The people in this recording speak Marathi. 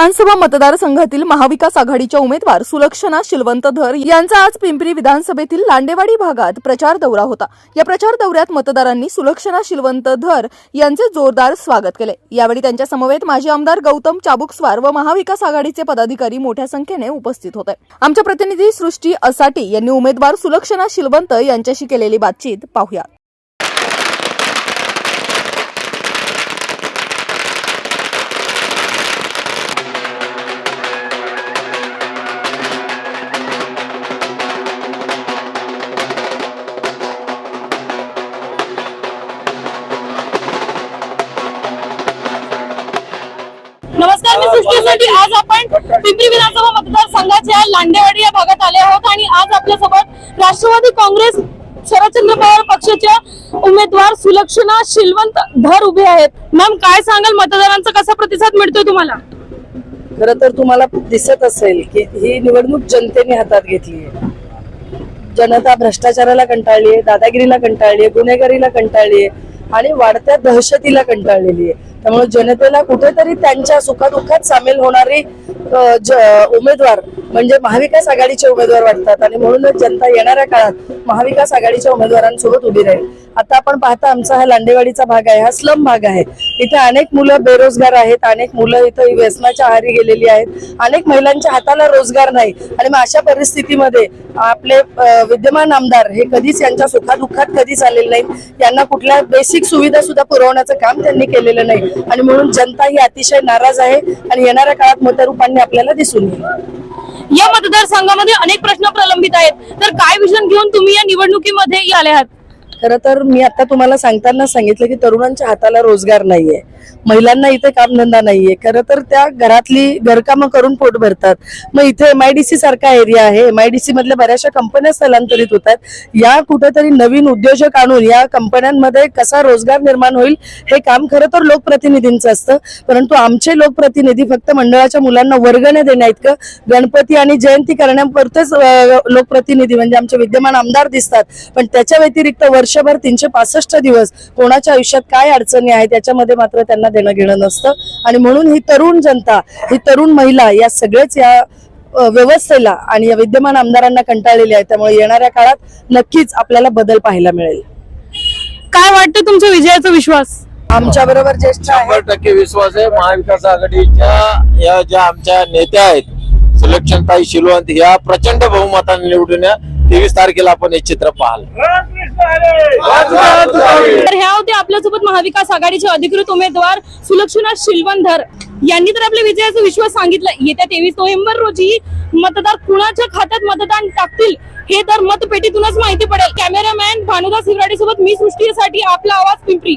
विधानसभा मतदारसंघातील महाविकास आघाडीच्या उमेदवार सुलक्षणा शिलवंत धर यांचा आज पिंपरी विधानसभेतील लांडेवाडी भागात प्रचार दौरा होता. या प्रचार दौऱ्यात मतदारांनी सुलक्षणा शिलवंत धर यांचे जोरदार स्वागत केले. यावेळी त्यांच्या समवेत माजी आमदार गौतम चाबुकस्वार व महाविकास आघाडीचे पदाधिकारी मोठ्या संख्येने उपस्थित होते. आमच्या प्रतिनिधी सृष्टी असाटी यांनी उमेदवार सुलक्षणा शिलवंत यांच्याशी केलेली बातचीत पाहूया. नमस्कार आज आपण पिंपरी विधानसभा मतदारसंघाच्या लांडेवाडी या भागात आले आहोत आणि आज आपल्यासोबत राष्ट्रवादी काँग्रेस शरदचंद्र पवार पक्षाच्या उमेदवार सुलक्षणा शिलवंत धर उभे आहेत. मॅम काय सांगाल? मतदारांचा कसा प्रतिसाद मिळतोय तुम्हाला? खर तर तुम्हाला दिसत असेल की ही निवडणूक जनतेने हातात घेतली आहे. जनता भ्रष्टाचाराला कंटाळली आहे दादागिरीला कंटाळली आहे गुन्हेगारीला कंटाळली आहे आणि वाढत्या दहशतीला कंटाळलेली आहे. त्यामुळे जनतेला कुठेतरी त्यांच्या सुखदुःखात सामील होणारी उमेदवार म्हणजे महाविकास आघाडीचे उमेदवार वाटतात. आणि म्हणूनच जनता येणाऱ्या काळात महाविकास आघाडीच्या उमेदवारांसोबत उभी राहील. आता आपण पाहता आमचा हा लांडेवाडीचा भाग आहे. हा स्लम भाग आहे. इथे अनेक मुलं बेरोजगार आहेत अनेक मुलं इथं व्यसनाच्या आहारी गेलेली आहेत. अनेक महिलांच्या हाताला रोजगार नाही. आणि मग अशा परिस्थितीमध्ये आपले विद्यमान आमदार हे कधीच यांच्या सुखादुःखात कधीच आलेले नाहीत. यांना कुठल्या बेसिक सुविधा सुद्धा पुरवण्याचं काम त्यांनी केलेलं नाही. आणि म्हणून जनता ही अतिशय नाराज आहे आणि येणाऱ्या काळात मतरूपांनी आपल्याला दिसून येईल. या मतदारसंघामध्ये अनेक प्रश्न प्रलंबित आहेत. तर काय विजन घेऊन तुम्ही या निवडणुकीमध्ये आले आहात? खरं तर मी आता तुम्हाला सांगताना सांगितलं की तरुणांच्या हाताला रोजगार नाहीये. महिलांना इथे कामधंदा नाहीये. खरं तर त्या घरातली घरकामं करून पोट भरतात. मग इथे एमआयडीसी सारखा एरिया आहे. एमआयडीसी मधल्या बऱ्याचशा कंपन्या स्थलांतरित होतात. या कुठेतरी नवीन उद्योजक आणून या कंपन्यांमध्ये कसा रोजगार निर्माण होईल हे काम खरं तर लोकप्रतिनिधींचं असतं. परंतु आमचे लोकप्रतिनिधी फक्त मंडळाच्या मुलांना वर्गणे देण्या इतकं गणपती आणि जयंती करण्यापुरतेच लोकप्रतिनिधी म्हणजे आमचे विद्यमान आमदार दिसतात. पण त्याच्या व्यतिरिक्त वर्ष वर्षभर तीनशे पासष्ट दिवस कोणाच्या आयुष्यात काय अडचणी आहेत याच्यामध्ये मात्र त्यांना देणं घेणं नसतं. आणि म्हणून ही तरुण जनता ही तरुण महिला या सगळेच या व्यवस्थेला आणि या विद्यमान आमदारांना कंटाळलेली आहे. त्यामुळे येणाऱ्या काळात नक्कीच आपल्याला बदल पाहायला मिळेल. काय वाटतं तुमच्या विजयाचा विश्वास? आमच्या बरोबर ज्येष्ठ शंभर टक्के विश्वास आहे. महाविकास आघाडीच्या या ज्या आमच्या नेत्या आहेत सुलक्षणताई शिलवंत या प्रचंड बहुमताने निवडून या तेवीस तारखेला आपण हे चित्र पाहाल. तर ह्या होते आपल्यासोबत महाविकास आघाडीचे अधिकृत उमेदवार सुलक्षणा शिलवंधर. यांनी तर आपल्या विजयाचा विश्वास सांगितला. येत्या तेवीस नोव्हेंबर रोजी मतदार कुणाच्या खात्यात मतदान टाकतील हे तर मतपेटीतूनच माहिती पडेल. कॅमेरामॅन भानुदास हिवराडे सोबत मी सृष्टीसाठी आपला आवाज पिंपरी.